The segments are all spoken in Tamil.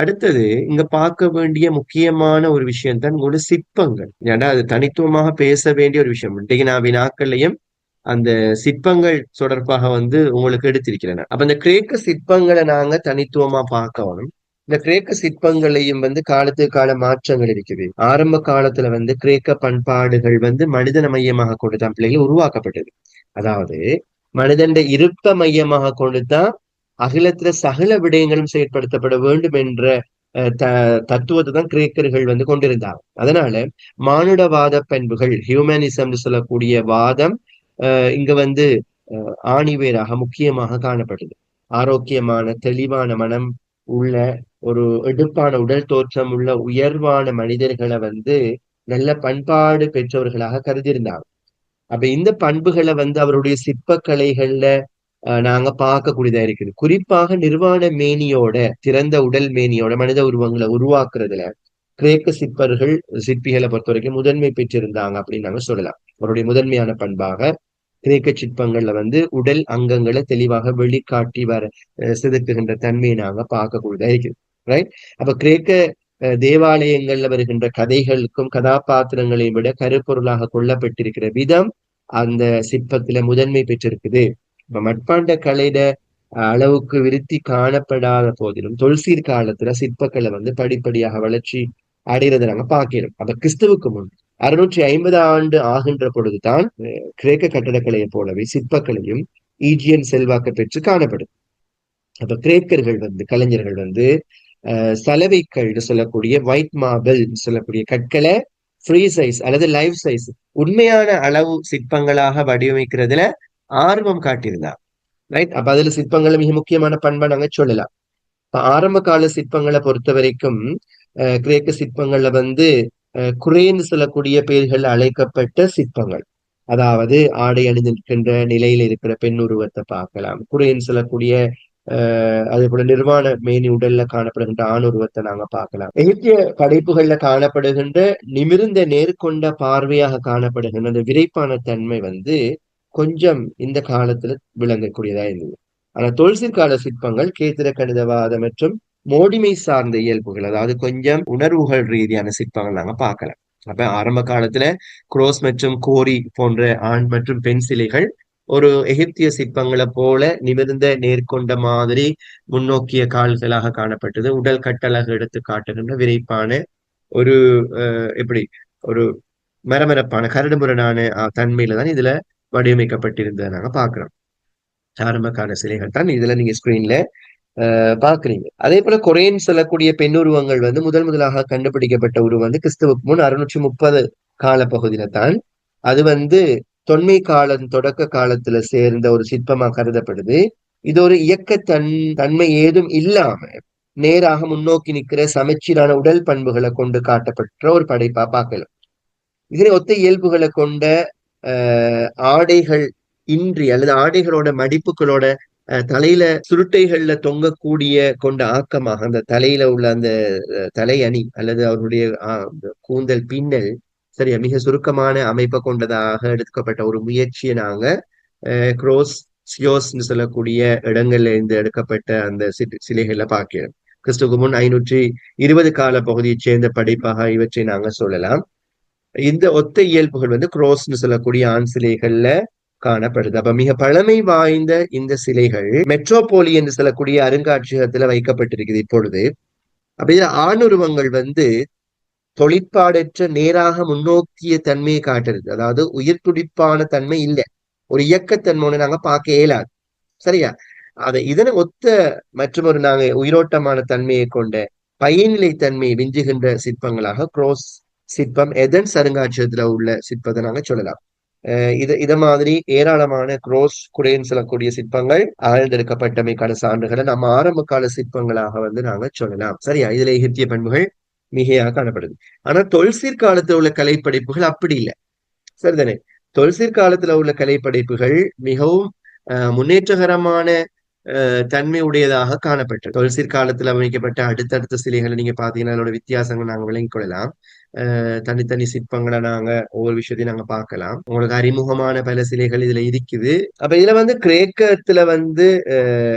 அடுத்தது இங்க பார்க்க வேண்டிய முக்கியமான ஒரு விஷயம் தான் உங்களோட சிற்பங்கள். ஏன்னா அது தனித்துவமாக பேச வேண்டிய ஒரு விஷயம். இன்றைக்கு நான் வினாக்கள்லையும் அந்த சிற்பங்கள் தொடர்பாக வந்து உங்களுக்கு எடுத்திருக்கிறேன். அப்ப இந்த கிரேக்க சிற்பங்களை நாங்க தனித்துவமா பார்க்கணும். இந்த கிரேக்க சிற்பங்களையும் வந்து காலத்துக்கு கால மாற்றங்கள் இருக்குது. ஆரம்ப காலத்துல வந்து கிரேக்க பண்பாடுகள் வந்து மனிதன மையமாக கொண்டு தான் பிள்ளைகள் உருவாக்கப்பட்டது. அதாவது மனிதன் இருப்ப மையமாக கொண்டுதான் அகிலத்துல சகல விடயங்களும் செயற்படுத்தப்பட வேண்டும் என்ற த தத்துவத்தை தான் கிரேக்கர்கள் வந்து கொண்டிருந்தாங்க. அதனால மானுடவாத பண்புகள் ஹியூமனிசம்னு சொல்லக்கூடிய வாதம் இங்க வந்து ஆணிவேராக முக்கியமாக காணப்படுது. ஆரோக்கியமான தெளிவான மனம் உள்ள ஒரு எடுப்பான உடல் தோற்றம் உள்ள உயர்வான மனிதர்களை வந்து நல்ல பண்பாடு பெற்றவர்களாக கருதியிருந்தாங்க. அப்ப இந்த பண்புகளை வந்து அவருடைய சிற்பக்கலைகள்ல நாங்க பார்க்கக்கூடியதா இருக்குது குறிப்பாக நிர்வாண மேனியோட திறந்த உடல் மேனியோட மனித உருவங்களை உருவாக்குறதுல கிரேக்க சிற்பர்கள் சிற்பிகளை பொறுத்த வரைக்கும் முதன்மை பெற்றிருந்தாங்க அப்படின்னு நாங்க சொல்லலாம். அவருடைய முதன்மையான பண்பாக கிரேக்க சிற்பங்கள்ல வந்து உடல் அங்கங்களை தெளிவாக வெளிக்காட்டி வர செதுக்குகின்ற தன்மையை நாங்க பார்க்கக்கூடியதா இருக்குது ரைட் அப்ப கிரேக்க தேவாலயங்கள்ல வருகின்ற கதைகளுக்கும் கதாபாத்திரங்களையும் விட கருப்பொருளாக கொல்லப்பட்டிருக்கிற விதம் அந்த சிற்பத்துல முதன்மை பெற்றிருக்குது. இப்ப மட்பாண்ட கலையில அளவுக்கு விருத்தி காணப்படாத போதிலும் தொல்சீர் காலத்துல சிற்பக்கலை வந்து படிப்படியாக வளர்ச்சி அடைகிறத நாங்க பார்க்கிறோம். அப்ப கிறிஸ்துவுக்கு முன் அறுநூற்றி ஐம்பது ஆண்டு ஆகின்ற பொழுதுதான் கிரேக்க கட்டடக்கலையை போலவே சிற்பக்கலையும் ஈஜியன் செல்வாக்க பெற்று காணப்படும். அப்ப கிரேக்கர்கள் வந்து கலைஞர்கள் வந்து சலவைக்கல் சொல்லக்கூடிய ஒயிட் மார்பிள் சொல்லக்கூடிய கற்களை ஃப்ரீ சைஸ் அல்லது லைவ் சைஸ் உண்மையான அளவு சிற்பங்களாக வடிவமைக்கிறதுல ஆர்வம் காட்டியிருந்தார் ரைட் அப்ப அதுல சிற்பங்கள் மிக முக்கியமான பண்பை நாங்க சொல்லலாம். இப்ப ஆரம்ப கால சிற்பங்களை பொறுத்த வரைக்கும் கிரேக்க சிற்பங்கள்ல வந்து குறைந்து சொல்லக்கூடிய பெயர்கள் அழைக்கப்பட்ட சிற்பங்கள். அதாவது ஆடை அணிந்து நிற்கின்ற நிலையில இருக்கிற பெண் உருவத்தை பார்க்கலாம். குறைன்னு சொல்லக்கூடிய அஹ் அதே போல நிர்வாண மேனி உடல்ல காணப்படுகின்ற ஆண் உருவத்தை நாங்க பார்க்கலாம். எகிப்திய படைப்புகள்ல காணப்படுகின்ற நிமிர்ந்த நேர்கொண்ட பார்வையாக காணப்படுகின்ற அந்த விரைப்பான தன்மை வந்து கொஞ்சம் இந்த காலத்துல விளங்கக்கூடியதா இருந்தது. ஆனா தொல்சிற்கால சிற்பங்கள் கேத்திர கணிதவாதம் மற்றும் மோடிமை சார்ந்த இயல்புகள் அதாவது கொஞ்சம் உணர்வுகள் ரீதியான சிற்பங்கள் நாங்க பார்க்கலாம் அப்ப ஆரம்ப காலத்துல குரோஸ் மற்றும் கோரி போன்ற ஆண் மற்றும் பெண் சிலைகள் ஒரு எகிப்திய சிற்பங்களை போல நிமிர்ந்த நேர்கொண்ட மாதிரி முன்னோக்கிய கால்களாக காணப்பட்டது. உடல் கட்டழகு எடுத்து காட்டுகின்ற விரைப்பான ஒரு எப்படி ஒரு மரமரப்பான கரடுமுரடான தன்மையில தான் இதுல வடிவமைக்கப்பட்டிருந்ததை நாங்க பாக்குறோம் ஆரம்ப சிலைகள் தான் இதுல நீங்க ஸ்கிரீன்ல பாக்குறீங்க அதே போல கொரேன் சொல்லக்கூடிய பெண் உருவங்கள் வந்து முதல் முதலாக கண்டுபிடிக்கப்பட்ட உருவம் வந்து கிறிஸ்துவுக்கு முன் அறுநூற்றி முப்பது கால பகுதியில தான். அது வந்து தொன்மை காலம் தொடக்க காலத்துல சேர்ந்த ஒரு சிற்பமா கருதப்படுது. இது ஒரு இயக்க தன் தன்மை ஏதும் இல்லாம நேராக முன்னோக்கி நிற்கிற சமச்சீரான உடல் பண்புகளை கொண்டு காட்டப்பட்ட ஒரு படைப்பா பார்க்கலாம். இதனை ஒத்த இயல்புகளை கொண்ட ஆடைகள் இன்றி அல்லது ஆடைகளோட மடிப்புகளோட தலையில சுருட்டைகள்ல தொங்கக்கூடிய கொண்ட ஆக்கமாக அந்த தலையில உள்ள அந்த தலை அணி அல்லது அவருடைய கூந்தல் பின்னல் சரியா மிக சுருக்கமான அமைப்பை கொண்டதாக எடுக்கப்பட்ட ஒரு முயற்சியை நாங்க குரோஸ் சியோஸ்ன்னு சொல்லக்கூடிய இடங்கள்ல இருந்து எடுக்கப்பட்ட அந்த சிலைகள்ல பார்க்கிறோம். கிறிஸ்துக்கு முன் ஐநூற்றி இருபது கால பகுதியை சேர்ந்த படைப்பாக இவற்றை நாங்க சொல்லலாம். இந்த ஒத்த இயல்புகள் வந்து குரோஸ்ன்னு சொல்லக்கூடிய ஆண் சிலைகள்ல காணப்படுது. அப்ப மிக பழமை வாய்ந்த இந்த சிலைகள் மெட்ரோபோலி என்று சொல்லக்கூடிய அருங்காட்சியகத்துல வைக்கப்பட்டிருக்குது இப்பொழுது. அப்ப ஆணுருவங்கள் வந்து தொழிற்பாடற்ற நேராக முன்னோக்கிய தன்மையை காட்டுறது. அதாவது உயிர் துடிப்பான தன்மை இல்லை. ஒரு இயக்கத்தன்மை நாங்க பார்க்க இயலாது. சரியா? அதை இதனை ஒத்த மற்றும் ஒரு நாங்க உயிரோட்டமான தன்மையை கொண்ட பயனிலை தன்மையை விஞ்சுகின்ற சிற்பங்களாக குரோஸ் சிற்பம் எதன்ஸ் அருங்காட்சியகத்துல உள்ள சிற்பத்தை நாங்க சொல்லலாம். இது இத மாதிரி ஏராளமான குரோஸ் குறைன்னு சொல்லக்கூடிய சிற்பங்கள் ஆழ்ந்தெடுக்கப்பட்டமைக்கான சான்றுகளை நம்ம ஆரம்ப கால சிற்பங்களாக வந்து நாங்க சொல்லலாம். சரியா? இதுல எகிப்திய பண்புகள் மிகையாக காணப்படுது. ஆனா தொல்சீர் காலத்துல உள்ள கலைப்படைப்புகள் அப்படி இல்லை. சரிதானே? தொல்சீர் காலத்துல உள்ள கலைப்படைப்புகள் மிகவும் முன்னேற்றகரமான தன்மை உடையதாக காணப்பட்டது. தொல்சீர் காலத்துல அமைக்கப்பட்ட அடுத்தடுத்த சிலைகளை நீங்க பாத்தீங்கன்னா அதோட வித்தியாசங்கள் நாங்க விளங்கிக் கொள்ளலாம். தனித்தனி சிற்பங்களை நாங்க ஒவ்வொரு விஷயத்தையும் நாங்க பார்க்கலாம். உங்களுக்கு அறிமுகமான பல சிலைகள் இதுல இருக்குது. அப்ப இதுல வந்து கிரேக்கத்துல வந்து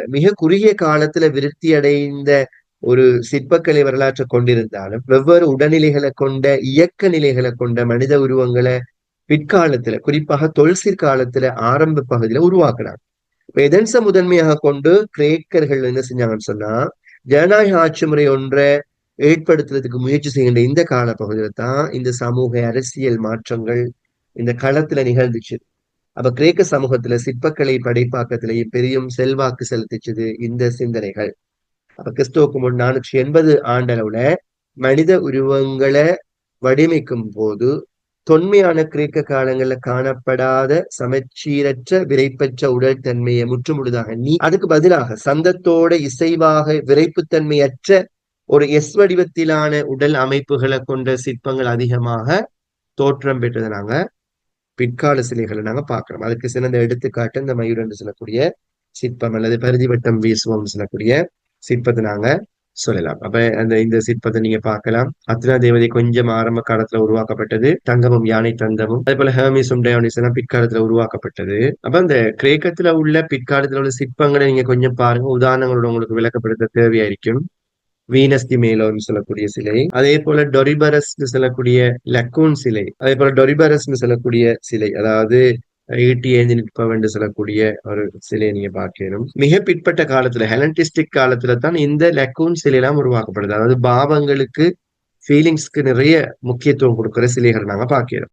மிக குறுகிய காலத்துல விருத்தி அடைந்த ஒரு சிற்பக்கலை வரலாற்றை கொண்டிருந்தாலும் வெவ்வேறு உடல்நிலைகளை கொண்ட இயக்க நிலைகளை கொண்ட மனித உருவங்களை பிற்காலத்துல குறிப்பாக தொல்சிற் காலத்துல ஆரம்ப பகுதியில உருவாக்குறாங்க எதன்ச முதன்மையாக கொண்டு கிரேக்கர்கள் என்ன செஞ்சாங்கன்னு சொன்னா ஜனநாயக ஆட்சி முறை ஒன்றை ஏற்படுத்துறதுக்கு முயற்சி செய்கின்ற இந்த கால பகுதியில தான் இந்த சமூக அரசியல் மாற்றங்கள் இந்த களத்துல நிகழ்ந்துச்சு. அப்ப கிரேக்க சமூகத்துல சிற்பக்கலை படைப்பாக்கத்திலேயே பெரியும் செல்வாக்கு செலுத்திச்சது இந்த சிந்தனைகள். அப்ப கிறிஸ்துவுக்கு முன் நானூற்றி எண்பது ஆண்டளவுல மனித உருவங்களை வடிவமைக்கும் போது தொன்மையான கிரேக்க காலங்கள்ல காணப்படாத சமச்சீரற்ற விரைப்பற்ற உடல் தன்மையை முற்றுமுழுதாக நீ அதுக்கு பதிலாக சந்தத்தோட இசைவாக விரைப்புத்தன்மையற்ற ஒரு எஸ் வடிவத்திலான உடல் அமைப்புகளை கொண்ட சிற்பங்கள் அதிகமாக தோற்றம் பெற்றதை நாங்க. பிற்கால சிலைகளை நாங்க பாக்குறோம் அதுக்கு சிறந்த எடுத்துக்காட்டு இந்த மயூரன் சொல்லக்கூடிய சிற்பம் அல்லது பருதிவட்டம் வீசுவோம் சொல்லக்கூடிய சிற்பத்தை நாங்க சொல்லலாம். அப்ப அந்த இந்த சிற்பத்தை நீங்க பார்க்கலாம். அத்னா தேவதை கொஞ்சம் ஆரம்ப காலத்துல உருவாக்கப்பட்டது தங்கமும் யானை தந்தமும் அதே போல ஹேமிசும் டயோனிஸ் பிற்காலத்துல உருவாக்கப்பட்டது. அப்ப அந்த கிரேக்கத்துல உள்ள பிற்காலத்துல உள்ள சிற்பங்களை நீங்க கொஞ்சம் பாருங்க. உதாரணங்களோட உங்களுக்கு விளக்கப்படுத்த தேவையாയിരിக்கும் வீனஸ் வீனஸ்தி மேலோன்னு சொல்லக்கூடிய சிலை அதே போல டொரிபரஸ் சொல்லக்கூடிய லக்கூன் சிலை அதே போல டொரிபரஸ் சொல்லக்கூடிய சிலை அதாவது ஈட்டி ஏந்தி நிற்பவன் சொல்லக்கூடிய ஒரு சிலையை நீங்க பார்க்கணும். மிக பிற்பட்ட காலத்துல ஹெலண்டிஸ்டிக் காலத்துல தான் இந்த லெக்கூன் சிலை எல்லாம் உருவாக்கப்படுது. அதாவது பாவங்களுக்கு ஃபீலிங்ஸ்க்கு நிறைய முக்கியத்துவம் கொடுக்குற சிலைகள் நாங்க பார்க்கிறோம்.